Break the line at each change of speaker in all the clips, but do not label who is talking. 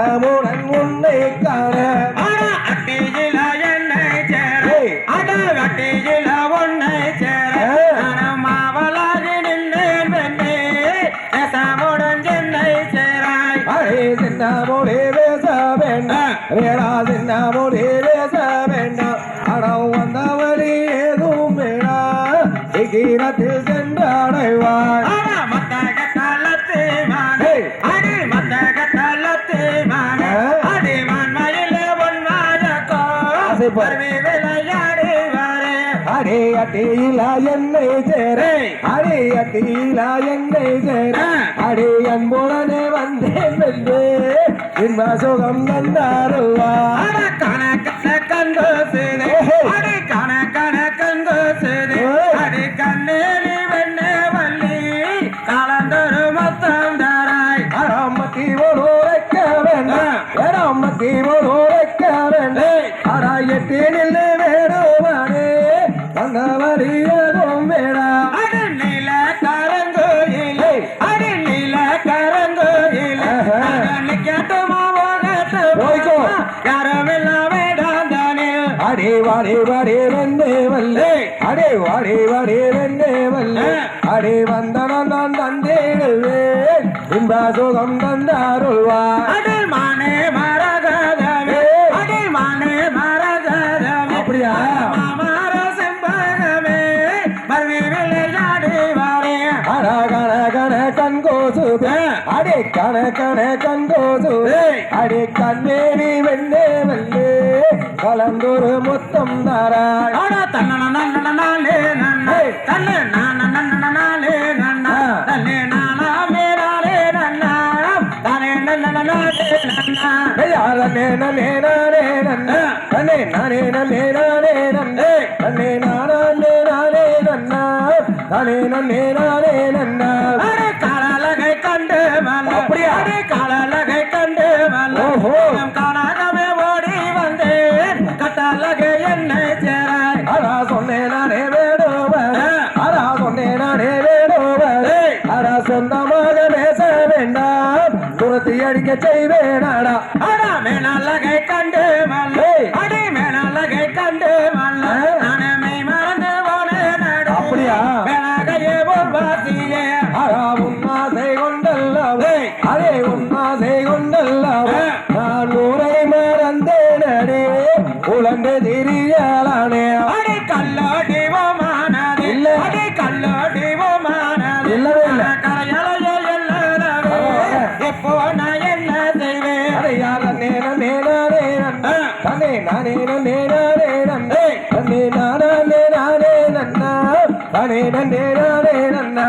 தேசமுடன் உன்னை காண.
அட அட்டியில என்னை சேர. அட அட்டியில உன்னை சேர. அவளாகி நின்றேன் பெண்ணே. நெசமுடன் என்னை சேராய்.
அரே சின்னமோடே பேச வேண்டாம். வேடா சின்னமோடே பேச வேண்டாம்
அடே
அட்டியிலா என்னை சேரே. அடே அட்டியிலா என்னை சேரே. அடே அன்புடனே வந்தேன் வென்று. இன்ப சுகம் தந்தாருவா
அடே
வாடே வாடே வெந்தே வல்லே. அடே வாடே வாடே வெந்தே வல்லே. அடே வந்தனம் நான் தந்தேடுவேன் இன்ப சுகம் தந்தாருள்வா
அடி மானே மரகதமே
ஏய்.
அடி மானே மரகதமே
அப்படியா?
மாமர செம்பகமே மருவி விளையாடி வாரே.
அடா கண கண கண்கோசுதே அடே கண கண கண்கோசுதே அடே கண்ணேரி வெண்ணே கலந்தொரு மொத்தம்
நன்னா
ஏய்.
தன்னே நான நன்னா. தன்னே நானா மேலாலே நன்னா தானே நன்னன நாளே நன்னா
யாரே நே நானே நன்ன நன்னே நானே நன்னே நானே நன்னே நன்னே நானே நானே நன்னா நானே நன்னே நானே நன்னா
காலலகை கண்டு மல்ல
அப்படியா?
காலலகை கண்டு மல்ல
ஓஹோ. செய்வேனாடா
அட மேலலகை கண்டு மல்ல. அடி மேலலகை கண்டு மல்ல. நானே
நன்னே நானே நன்னே தன்னே நானே நானே நன்னா தனே நன்னே நானே நன்னா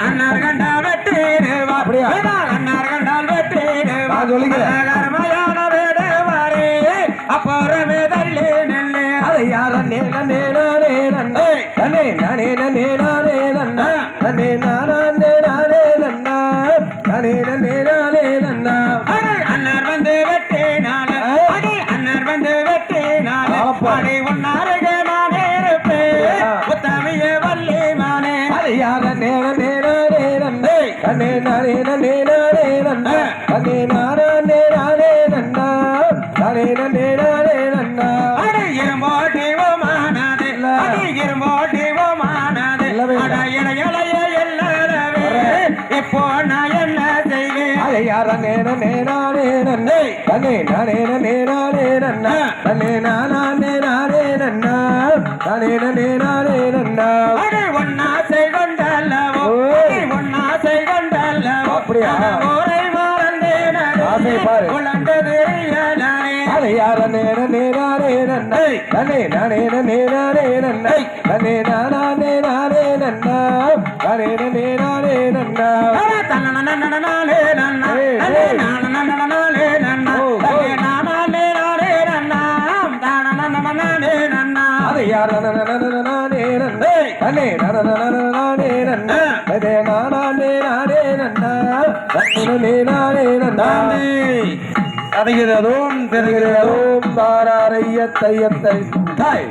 அண்ணார் கண்டால் வெட்டிடுவா
அப்படியா?
அண்ணார் கண்டால்
நான்.
கர்மையான வேடுவாரே அப்புறமே தள்ளி நெல்லு
அடே யார நன்னே தனே நானே நன்னே நானே தன்னே நானே நன்னே நானே நன்னா தன்னே நானே நானே நன்னா தனே நன்னே நானே நன்னா
அடி இரும்போட்டி ஓமானது
இல்ல.
அடி
இல்லவே இல்ல.
அட இளையலைய எல்லாரவே இப்போ நான் என்ன செய்வேன்
அடே யார நேர நேரே நன்னே தன்னே நானே நன்னே நானே நன்னா தன்னே நானே நானே நன்னா தனே நன்னே நானே நன்னா அப்படியா பாரு நானே நானே
தாண்டி அடைகிறதும்
பெறுகிறதும் தாராரைய தையத்தை தாய்